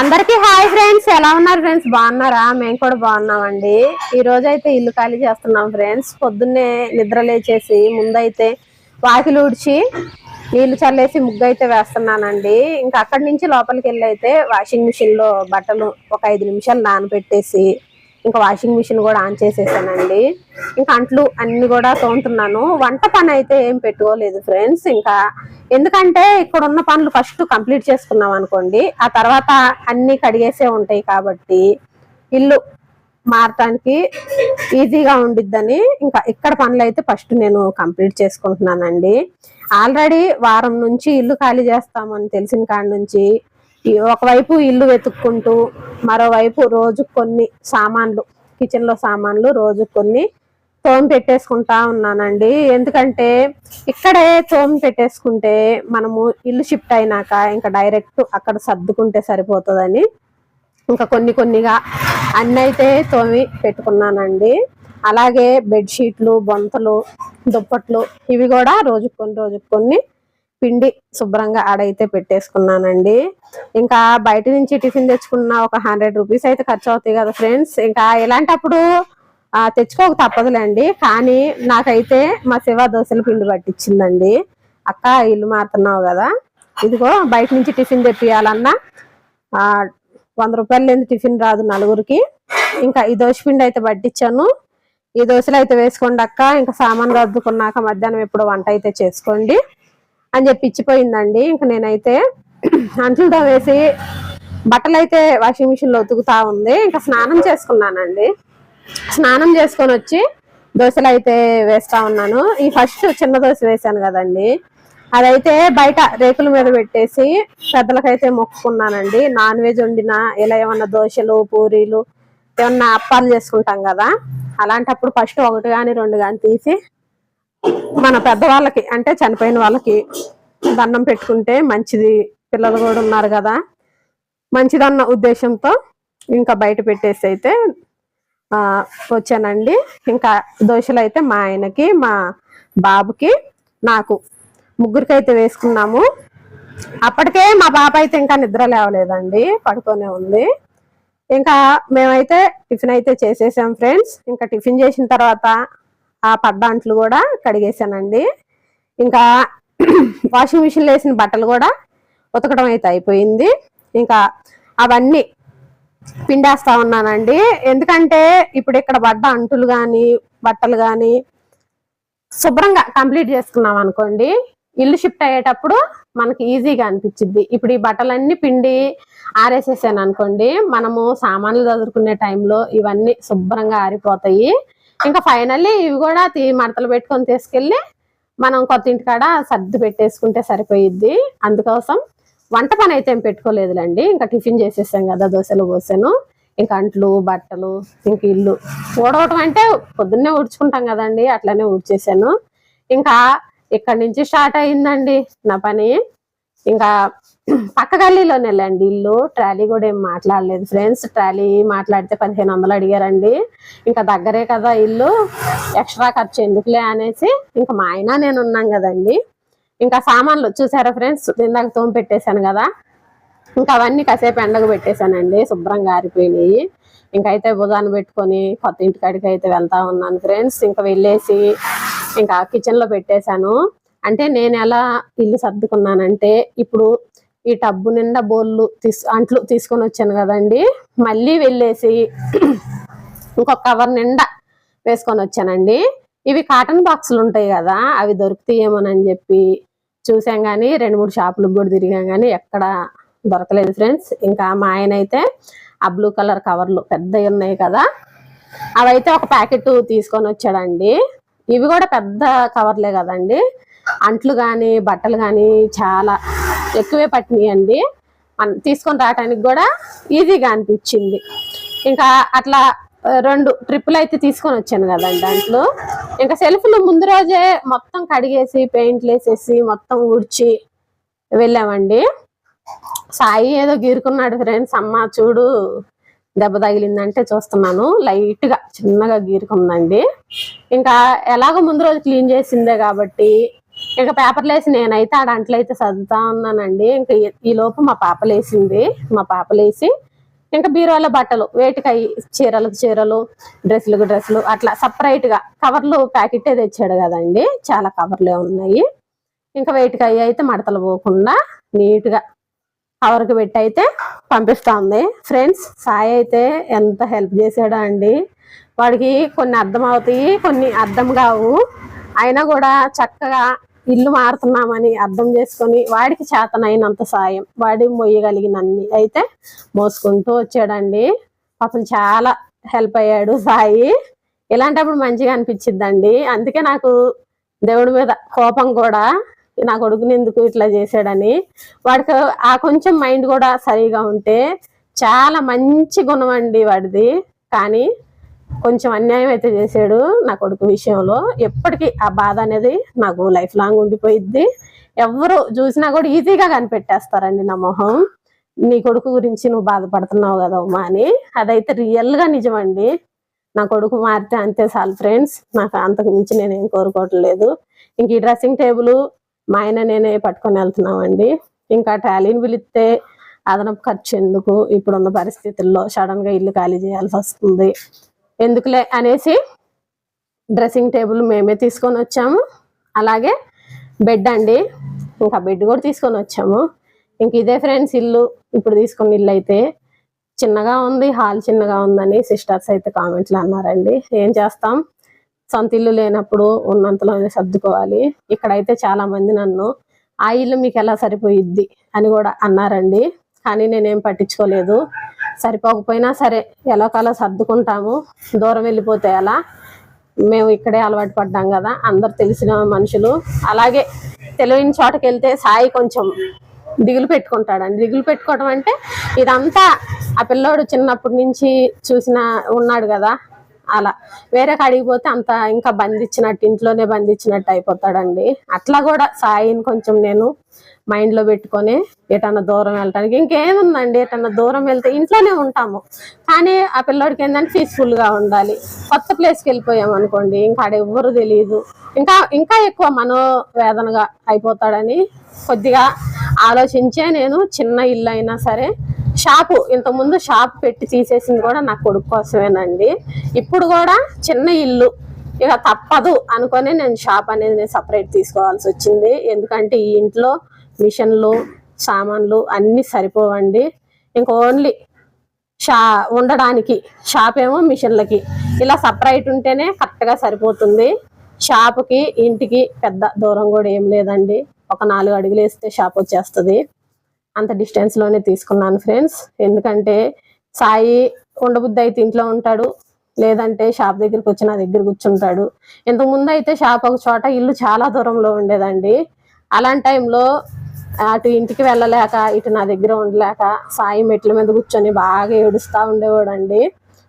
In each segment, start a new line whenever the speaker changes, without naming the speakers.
అందరికి hi friends ఎలా ఉన్నారు ఫ్రెండ్స్? బాగున్నారా? మేము కూడా బాగున్నామండి. ఈ రోజు అయితే ఇల్లు ఖాళీ చేస్తున్నాం ఫ్రెండ్స్. పొద్దున్నే నిద్ర లేచేసి ముందైతే వాకిలు ఊడ్చి నీళ్ళు చల్లేసి ముగ్గు అయితే వేస్తున్నానండి. ఇంకా అక్కడి నుంచి లోపలికి వెళ్ళి అయితే వాషింగ్ మిషన్లో బట్టలు ఒక ఐదు నిమిషాలు నానబెట్టేసి ఇంకా వాషింగ్ మిషన్ కూడా ఆన్ చేసేసానండి. ఇంకా అంట్లు అన్ని కూడా తోముతున్నాను. వంట పని అయితే ఏం పెట్టుకోలేదు ఫ్రెండ్స్. ఇంకా ఎందుకంటే ఇక్కడ ఉన్న పనులు ఫస్ట్ కంప్లీట్ చేసుకున్నాం అనుకోండి ఆ తర్వాత అన్ని కడిగేసే ఉంటాయి కాబట్టి ఇల్లు మారటానికి ఈజీగా ఉండిద్దని ఇంకా ఇక్కడ పనులు అయితే ఫస్ట్ నేను కంప్లీట్ చేసుకుంటున్నానండి. ఆల్రెడీ వారం నుంచి ఇల్లు ఖాళీ చేస్తామని తెలిసిన కాడ నుంచి ఒకవైపు ఇల్లు వెతుక్కుంటూ మరోవైపు రోజు కొన్ని సామాన్లు కిచెన్లో సామాన్లు రోజు కొన్ని తోమి పెట్టేసుకుంటా ఉన్నానండి. ఎందుకంటే ఇక్కడే తోమి పెట్టేసుకుంటే మనము ఇల్లు షిఫ్ట్ అయినాక ఇంకా డైరెక్ట్ అక్కడ సర్దుకుంటే సరిపోతుందని ఇంకా కొన్ని కొన్నిగా అన్నైతే అయితే తోమి పెట్టుకున్నానండి. అలాగే బెడ్షీట్లు బొంతలు దుప్పట్లు ఇవి కూడా రోజుకు కొన్ని రోజుకు కొన్ని పిండి శుభ్రంగా ఆడైతే పెట్టేసుకున్నానండి. ఇంకా బయట నుంచి టిఫిన్ తెచ్చుకున్న ఒక హండ్రెడ్ రూపీస్ అయితే ఖర్చు అవుతాయి కదా ఫ్రెండ్స్. ఇంకా ఇలాంటప్పుడు తెచ్చుకోక తప్పదులేండి. కానీ నాకైతే మా శివ దోశల పిండి పట్టించిందండి అక్క ఇల్లు మారుతున్నావు కదా. ఇదిగో బయట నుంచి టిఫిన్ తెప్పియాలన్నా. ఆ వంద రూపాయలు లేని టిఫిన్ రాదు నలుగురికి. ఇంకా ఈ దోశ పిండి అయితే పట్టించాను. ఈ దోశలు అయితే వేసుకోండి అక్క. ఇంకా సామాన్ రద్దుకున్నాక మధ్యాహ్నం ఎప్పుడు వంట అయితే చేసుకోండి అని చెప్పి ఇచ్చిపోయిందండి. ఇంకా నేనైతే అంట్లతో వేసి బట్టలు అయితే వాషింగ్ మిషన్లో ఉతుకుతా ఉంది. ఇంకా స్నానం చేసుకున్నానండి. స్నానం చేసుకొని వచ్చి దోశలు అయితే వేస్తా ఉన్నాను. ఈ ఫస్ట్ చిన్న దోశ వేసాను కదండి. అదైతే బయట రేకుల మీద పెట్టేసి పెద్దలకైతే మొక్కుకున్నానండి. నాన్ వెజ్ వండిన ఇలా ఏమన్నా దోశలు పూరీలు ఏమన్నా అప్పాలు చేసుకుంటాం కదా. అలాంటప్పుడు ఫస్ట్ ఒకటి కానీ రెండు కానీ తీసి మన పెద్దవాళ్ళకి అంటే చనిపోయిన వాళ్ళకి దండం పెట్టుకుంటే మంచిది. పిల్లలు కూడా ఉన్నారు కదా. మంచిదన్న ఉద్దేశంతో ఇంకా బయట పెట్టేసి అయితే వచ్చానండి. ఇంకా దోశలు అయితే మా ఆయనకి మా బాబుకి నాకు. ముగ్గురికి అయితే వేసుకున్నాము. అప్పటికే మా బాబు అయితే ఇంకా నిద్ర లేవలేదండి పడుకొనే ఉంది. ఇంకా మేమైతే టిఫిన్ అయితే చేసేసాం ఫ్రెండ్స్. ఇంకా టిఫిన్ చేసిన తర్వాత ఆ పడ్డాంట్లు కూడా కడిగేసానండి. ఇంకా వాషింగ్ మిషన్లో వేసిన బట్టలు కూడా ఉతకడం అయితే అయిపోయింది. ఇంకా అవన్నీ పిండేస్తా ఉన్నానండి. ఎందుకంటే ఇప్పుడు ఇక్కడ పడ్డ అంటులు కానీ బట్టలు కానీ శుభ్రంగా కంప్లీట్ చేసుకున్నాం అనుకోండి ఇల్లు షిఫ్ట్ అయ్యేటప్పుడు మనకి ఈజీగా అనిపించింది ఇప్పుడు ఈ బట్టలన్నీ పిండి ఆరేసేసాను అనుకోండి మనము సామాన్లు చదువుకునే టైంలో ఇవన్నీ శుభ్రంగా ఆరిపోతాయి. ఇంకా ఫైనల్లీ ఇవి కూడా తీ మడతలు పెట్టుకొని తీసుకెళ్ళి మనం కొత్త ఇంటికాడ సర్ది పెట్టేసుకుంటే సరిపోయిద్ది. అందుకోసం వంట పని అయితే ఏం పెట్టుకోలేదులేండి. ఇంకా టిఫిన్ చేసేసాం కదా దోశలు పోసాను ఇంకా అంట్లు బట్టలు ఇంక ఇల్లు. ఊడవటం అంటే పొద్దున్నే ఊడ్చుకుంటాం కదండి అట్లనే ఊడ్చేసాను. ఇంకా ఇక్కడ నుంచి స్టార్ట్ అయిందండి నా పని. ఇంకా పక్క గల్లీలోనే వెళ్ళండి ఇల్లు. ట్రాలీ కూడా ఏం మాట్లాడలేదు ఫ్రెండ్స్. ట్రాలీ మాట్లాడితే పదిహేను వందలు అడిగారండి. ఇంకా దగ్గరే కదా ఇల్లు. ఎక్స్ట్రా ఖర్చు ఎందుకులే అనేసి ఇంకా మా ఆయన నేను ఉన్నాం కదండి. ఇంకా సామాన్లు చూసారా ఫ్రెండ్స్? ఇందాక తోమి పెట్టేశాను కదా. ఇంకా అవన్నీ కాసేపు ఎండకు పెట్టేశానండి శుభ్రంగా ఆరిపోయినాయి. ఇంకైతే అయితే బుధాన్ని పెట్టుకొని కొత్త ఇంటికాడికి అయితే వెళ్తా ఉన్నాను ఫ్రెండ్స్. ఇంకా వెళ్ళేసి ఇంకా కిచెన్లో పెట్టేశాను. అంటే నేను ఎలా ఇల్లు సర్దుకున్నానంటే ఇప్పుడు ఈ టబ్బు నిండా బోళ్ళు తీసు అంట్లు తీసుకొని వచ్చాను కదండి. మళ్ళీ వెళ్ళేసి ఇంకొక కవర్ నిండా వేసుకొని వచ్చానండి. ఇవి కాటన్ బాక్సులు ఉంటాయి కదా అవి దొరుకుతాయేమోనని చెప్పి చూసాం కానీ రెండు మూడు షాపులకు కూడా తిరిగాం కానీ ఎక్కడ దొరకలేదు ఫ్రెండ్స్. ఇంకా మా ఆయన అయితే ఆ బ్లూ కలర్ కవర్లు పెద్దవి ఉన్నాయి కదా. అవైతే ఒక ప్యాకెట్ తీసుకొని వచ్చాడండి. ఇవి కూడా పెద్ద కవర్లే కదండి. అంట్లు కానీ బట్టలు కానీ చాలా ఎక్కువే పట్టినాయండి. తీసుకొని రావటానికి కూడా ఈజీగా అనిపించింది. ఇంకా అట్లా రెండు ట్రిప్పులు అయితే తీసుకొని వచ్చాను కదండి దాంట్లో. ఇంకా సెల్ఫ్లు ముందు రోజే మొత్తం కడిగేసి పెయింట్లు వేసేసి మొత్తం ఊడ్చి వెళ్ళామండి. సాయి ఏదో గీరుకున్నాడు ఫ్రెండ్స్ అమ్మ చూడు దెబ్బ తగిలిందంటే చూస్తున్నాను. లైట్గా చిన్నగా గీరుకుందండి. ఇంకా ఎలాగో ముందు రోజు క్లీన్ చేసిందే కాబట్టి ఇంకా పేపర్లు వేసి నేనైతే ఆ దాంట్లో అయితే చదువుతా ఉన్నానండి. ఇంకా ఈ- ఈ లోపు మా పాప లేసింది మా పాప లేసి ఇంకా బీరువాల బట్టలు వేటికై చీరలకు చీరలు డ్రెస్సులకు డ్రెస్సులు అట్లా సపరేట్గా కవర్లు ప్యాకెటే తెచ్చాడు కదండి. చాలా కవర్లే ఉన్నాయి. ఇంకా వేటికై అయితే మడతలు పోకుండా నీట్గా కవర్కి పెట్టి అయితే పంపిస్తా ఉంది ఫ్రెండ్స్ సాయి అయితే ఎంత హెల్ప్ చేశాడో అండి. వాడికి కొన్ని అర్థం అవుతాయి కొన్ని అర్థం కావు. అయినా కూడా చక్కగా ఇల్లు మారుతున్నామని అర్థం చేసుకొని వాడికి చేతనైనంత సాయం వాడి మొయ్యగలిగినన్ని. అయితే మోసుకుంటూ వచ్చాడండి. పాపం చాలా హెల్ప్ అయ్యాడు సాయి. ఇలాంటప్పుడు మంచిగా అనిపించిద్దండి. అందుకే నాకు దేవుడి మీద కోపం కూడా నా కొడుకుని ఎందుకు ఇట్లా చేశాడని. వాడికి ఆ కొంచెం మైండ్ కూడా సరిగా ఉంటే చాలా మంచి గుణం అండి వాడిది. కానీ కొంచెం అన్యాయం అయితే చేశాడు నా కొడుకు విషయంలో. ఎప్పటికీ ఆ బాధ అనేది నాకు లైఫ్ లాంగ్ ఉండిపోయిద్ది. ఎవరు చూసినా కూడా ఈజీగా కనిపెట్టేస్తారండి నా మొహం. నీ కొడుకు గురించి నువ్వు బాధపడుతున్నావు కదా ఉమా అని. అదైతే రియల్గా నిజమండి. నా కొడుకు మారితే అంతే చాలు ఫ్రెండ్స్ నాకు అంతకు మించి నేనేం కోరుకోవట్లేదు. ఇంక ఈ డ్రెస్సింగ్ టేబుల్ మా ఆయన నేనే పట్టుకొని వెళ్తున్నామండి. ఇంకా టాలీని పిలిస్తే అదనపు ఖర్చు ఎందుకు? ఇప్పుడున్న పరిస్థితుల్లో సడన్గా ఇల్లు ఖాళీ చేయాల్సి వస్తుంది. ఎందుకులే అనేసి డ్రెస్సింగ్ టేబుల్ మేమే తీసుకొని వచ్చాము. అలాగే బెడ్ అండి. ఇంకా బెడ్ కూడా తీసుకొని వచ్చాము. ఇంక ఇదే ఫ్రెండ్స్ ఇల్లు. ఇప్పుడు తీసుకున్న ఇల్లు అయితే చిన్నగా ఉంది హాల్ చిన్నగా ఉందని సిస్టర్స్ అయితే కామెంట్లు అన్నారండి. ఏం చేస్తాం? సొంత ఇల్లు లేనప్పుడు ఉన్నంతలోనే సర్దుకోవాలి. ఇక్కడైతే చాలా మంది నన్ను ఆ ఇల్లు మీకు ఎలా సరిపోయిద్ది? అని కూడా అన్నారండి. కానీ నేనేం పట్టించుకోలేదు. సరిపోకపోయినా సరే ఎలా సర్దుకుంటాము. దూరం వెళ్ళిపోతే అలా మేము ఇక్కడే అలవాటు పడ్డాం కదా అందరు తెలిసిన మనుషులు. అలాగే తెలియని చోటకి వెళ్తే సాయి కొంచెం దిగులు పెట్టుకుంటాడండి. దిగులు పెట్టుకోవడం అంటే ఇదంతా ఆ పిల్లోడు చిన్నప్పటి నుంచి చూసిన ఉన్నాడు కదా. అలా. వేరే కాడికి పోతే అంత ఇంకా బంధించినట్టు ఇంట్లోనే బంధించినట్టు అయిపోతాడండి. అట్లా కూడా సాయిని కొంచెం నేను మైండ్లో పెట్టుకొని ఎటన్నా దూరం వెళ్ళటానికి ఇంకేముందండి ఎటన్నా దూరం వెళ్తే ఇంట్లోనే ఉంటాము. కానీ ఆ పిల్లోడికి ఏంటంటే పీస్ఫుల్గా ఉండాలి. కొత్త ప్లేస్కి వెళ్ళిపోయాం అనుకోండి ఇంకా ఆడ ఎవ్వరు తెలియదు. ఇంకా ఇంకా ఎక్కువ మనోవేదనగా అయిపోతాడని కొద్దిగా ఆలోచించే నేను చిన్న ఇల్లు అయినా సరే షాపు ఇంతకుముందు షాప్ పెట్టి తీసేసింది కూడా నా కొడుకు కోసమేనండి. ఇప్పుడు కూడా చిన్న ఇల్లు. ఇక తప్పదు అనుకొని నేను షాప్ అనేది నేను సపరేట్ తీసుకోవాల్సి వచ్చింది. ఎందుకంటే ఈ ఇంట్లో మిషన్లు సామాన్లు అన్నీ సరిపోవండి. ఇంకా ఓన్లీ షా ఉండడానికి షాప్ ఏమో మిషన్లకి. ఇలా సపరేట్ ఉంటేనే కరెక్ట్గా సరిపోతుంది. షాపుకి ఇంటికి పెద్ద దూరం కూడా ఏం లేదండి. ఒక నాలుగు అడుగులు వేస్తే షాప్ వచ్చేస్తుంది. అంత డిస్టెన్స్లోనే తీసుకున్నాను ఫ్రెండ్స్ ఎందుకంటే సాయి ఉండబుద్ధి అయితే ఇంట్లో ఉంటాడు లేదంటే షాప్ దగ్గరికి వచ్చి నా దగ్గర కూర్చుంటాడు. ఇంతకు ముందు అయితే షాప్ ఒక చోట ఇల్లు చాలా దూరంలో ఉండేదండి. అలాంటి టైంలో అటు ఇంటికి వెళ్ళలేక ఇటు నా దగ్గర ఉండలేక సాయి మెట్ల మీద కూర్చొని బాగా ఏడుస్తా ఉండేవాడండి.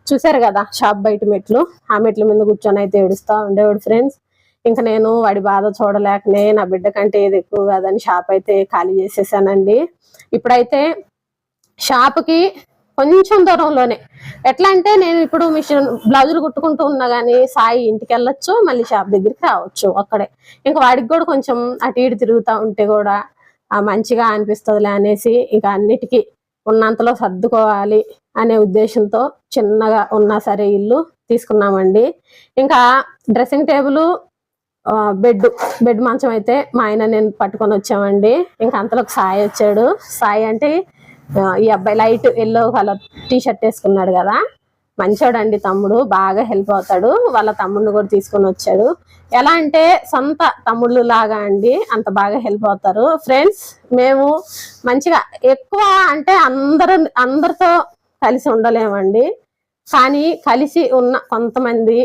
చూసారు కదా షాప్ బయట మెట్లు? ఆ మెట్ల మీద కూర్చొని అయితే ఏడుస్తా ఉండేవాడు ఫ్రెండ్స్ ఇంకా నేను వాడి బాధ చూడలేకనే నా బిడ్డ కంటే ఏది ఎక్కువ కాదని షాప్ అయితే ఖాళీ చేసేసానండి. ఇప్పుడైతే షాప్కి కొంచెం దూరంలోనే. ఎట్లా అంటే నేను ఇప్పుడు మిషన్ బ్లౌజులు కుట్టుకుంటూ ఉన్నా కానీ సాయి ఇంటికి వెళ్ళొచ్చు మళ్ళీ షాప్ దగ్గరికి రావచ్చు అక్కడే. ఇంకా వాడికి కూడా కొంచెం అటు ఇటు తిరుగుతూ ఉంటే కూడా మంచిగా అనిపిస్తుందిలే అనేసి ఇంకా అన్నిటికీ ఉన్నంతలో సర్దుకోవాలి అనే ఉద్దేశంతో చిన్నగా ఉన్నా సరే ఇల్లు తీసుకున్నామండి. ఇంకా డ్రెస్సింగ్ టేబుల్ బెడ్ బెడ్ మంచం అయితే మా ఆయన నేను పట్టుకొని వచ్చామండి. ఇంకా అంతలో సాయి వచ్చాడు. సాయి అంటే ఈ అబ్బాయి light yellow colour T shirt వేసుకున్నాడు కదా. మంచోడండి తమ్ముడు బాగా హెల్ప్ అవుతాడు. వాళ్ళ తమ్ముడిని కూడా తీసుకొని వచ్చాడు. ఎలా అంటే సొంత తమ్ముళ్ళు లాగా అండి అంత బాగా హెల్ప్ అవుతారు. ఫ్రెండ్స్ మేము మంచిగా ఎక్కువ అంటే అందరు అందరితో కలిసి ఉండలేమండి. కానీ కలిసి ఉన్న కొంతమంది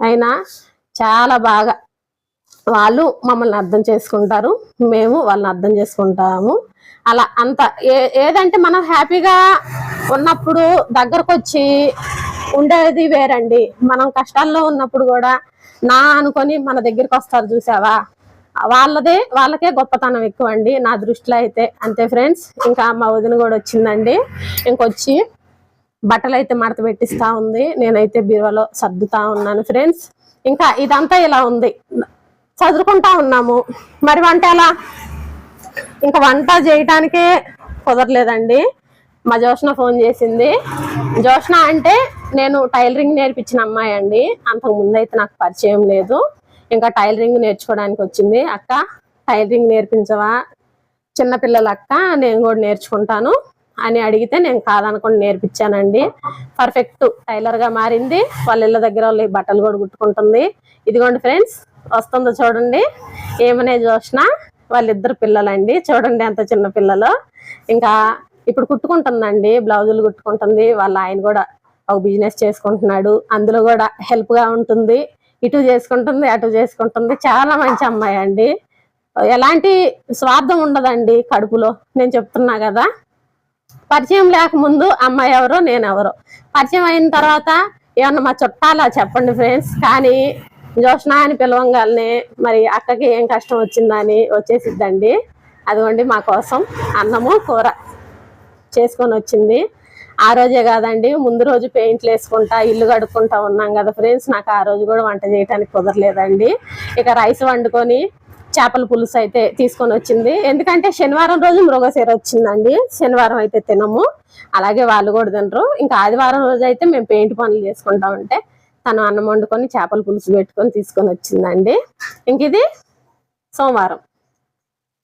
అయినా చాలా బాగా వాళ్ళు మమ్మల్ని అర్థం చేసుకుంటారు. మేము వాళ్ళని అర్థం చేసుకుంటాము. అలా అంత ఏ ఏదంటే మనం హ్యాపీగా ఉన్నప్పుడు దగ్గరకు వచ్చి ఉండేది వేరండి. మనం కష్టాల్లో ఉన్నప్పుడు కూడా నా అనుకొని మన దగ్గరికి వస్తారు చూసావా? వాళ్ళదే వాళ్ళకే గొప్పతనం ఎక్కువ అండి నా దృష్టిలో అయితే. అంతే ఫ్రెండ్స్ ఇంకా మా వదిన కూడా వచ్చిందండి. ఇంకొచ్చి బట్టలు అయితే మడత పెట్టిస్తా ఉంది. నేనైతే బీరువాలో సర్దుతా ఉన్నాను ఫ్రెండ్స్. ఇంకా ఇదంతా ఇలా ఉంది. చదువుకుంటా ఉన్నాము. మరి వంట ఎలా? ఇంకా వంట చేయటానికే కుదరలేదండి. మా జోష్న ఫోన్ చేసింది. జోష్న అంటే నేను టైలరింగ్ నేర్పించిన అమ్మాయి అండి. అంతకు ముందు అయితే నాకు పరిచయం లేదు. ఇంకా టైలరింగ్ నేర్చుకోవడానికి వచ్చింది. అక్క టైలరింగ్ నేర్పించవా? చిన్నపిల్లల అక్క నేను కూడా నేర్చుకుంటాను అని అడిగితే నేను కాదనుకుని నేర్పించానండి. పర్ఫెక్ట్ టైలర్గా మారింది. వాళ్ళ ఇళ్ళ దగ్గర వాళ్ళు బట్టలు కూడా కుట్టుకుంటుంది. ఇదిగోండి ఫ్రెండ్స్ వస్తుందో చూడండి. ఏమనే జోష్న? వాళ్ళిద్దరు పిల్లలండి. చూడండి ఎంత చిన్న పిల్లలు. ఇంకా ఇప్పుడు కుట్టుకుంటుందండి. బ్లౌజులు కుట్టుకుంటుంది. వాళ్ళ ఆయన కూడా ఒక బిజినెస్ చేసుకుంటున్నాడు. అందులో కూడా హెల్ప్గా ఉంటుంది. ఇటు చేసుకుంటుంది అటు చేసుకుంటుంది. చాలా మంచి అమ్మాయి అండి. ఎలాంటి స్వార్థం ఉండదండి కడుపులో. నేను చెప్తున్నా కదా. పరిచయం లేకముందు అమ్మాయి ఎవరో నేను ఎవరో పరిచయం అయిన తర్వాత ఏమన్నా మా చుట్టాలా చెప్పండి ఫ్రెండ్స్ కానీ జోష్నా అని పిలవంగానే మరి అక్కకి ఏం కష్టం వచ్చిందని వచ్చేసిద్దండి. అదిగోండి మా కోసం అన్నము కూర చేసుకొని వచ్చింది. ఆ రోజే కాదండి ముందు రోజు పెయింట్లు వేసుకుంటా ఇల్లు కడుక్కుంటా ఉన్నాం కదా ఫ్రెండ్స్. నాకు ఆ రోజు కూడా వంట చేయడానికి కుదరలేదండి. ఇక రైస్ వండుకొని చేపల పులుసు అయితే తీసుకొని వచ్చింది. ఎందుకంటే శనివారం రోజు మృగశీర వచ్చిందండి. శనివారం అయితే తినము. అలాగే వాళ్ళు కూడా తినరు. ఇంకా ఆదివారం రోజు అయితే మేము పెయింట్ పనులు చేసుకుంటా ఉంటే తను అన్నం వండుకొని చేపల పులుసు పెట్టుకొని తీసుకొని వచ్చిందండి. ఇంక ఇది సోమవారం.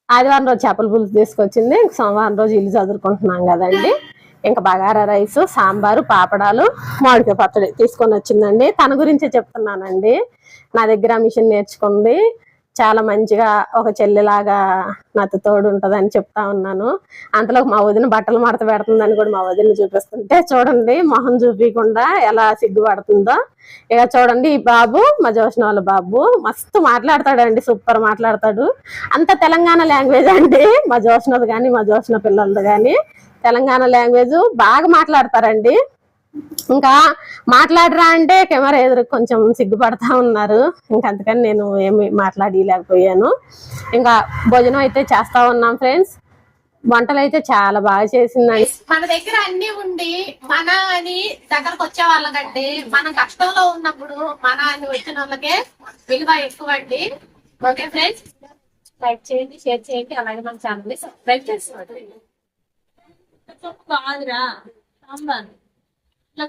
ఆదివారం రోజు చేపల పులుసు తీసుకొచ్చింది. ఇంక సోమవారం రోజు ఇల్లు చదువుకుంటున్నాం కదండి. ఇంకా బగారా రైస్ సాంబారు పాపడాలు మామిడికాయ పచ్చడి తీసుకొని వచ్చిందండి. తన గురించే చెప్తున్నానండి. నా దగ్గర మిషన్ నేర్చుకుంది. చాలా మంచిగా ఒక చెల్లిలాగా నాతో తోడు ఉంటదని చెప్తా ఉన్నాను. అంతలో మా వదిన బట్టలు మడత పెడుతుందని కూడా మా వదిన చూపిస్తుంటే చూడండి మొహం చూపించకుండా ఎలా సిగ్గుపడుతుందో. ఇక చూడండి ఈ బాబు మా జోష్న వాళ్ళ బాబు మస్తు మాట్లాడతాడండి సూపర్ మాట్లాడతాడు. అంత తెలంగాణ లాంగ్వేజ్ అండి మా జోష్నది కానీ మా జోష్న పిల్లలది కానీ. తెలంగాణ లాంగ్వేజ్ బాగా మాట్లాడతారండి. ఇంకా మాట్లాడరా అంటే కెమెరా ఎదురు కొంచెం సిగ్గుపడతా ఉన్నారు. ఇంకా అందుకని నేను ఏమి మాట్లాడలేకపోయాను. ఇంకా భోజనం అయితే చేస్తా ఉన్నాం ఫ్రెండ్స్. వంటలు అయితే చాలా బాగా చేసిందండి.
మన దగ్గర అన్ని ఉండి మన అని దగ్గరకు వచ్చే వాళ్ళకంటే మనం కష్టంలో ఉన్నప్పుడు మన అని వచ్చిన వాళ్ళకే విలువ ఎక్కువ అండి ఓకే ఫ్రెండ్స్? లైక్ చేయండి షేర్ చేయండి. అలాగే మన ఛానల్ని సబ్స్క్రైబ్ చేసుకోండి. కాదురా la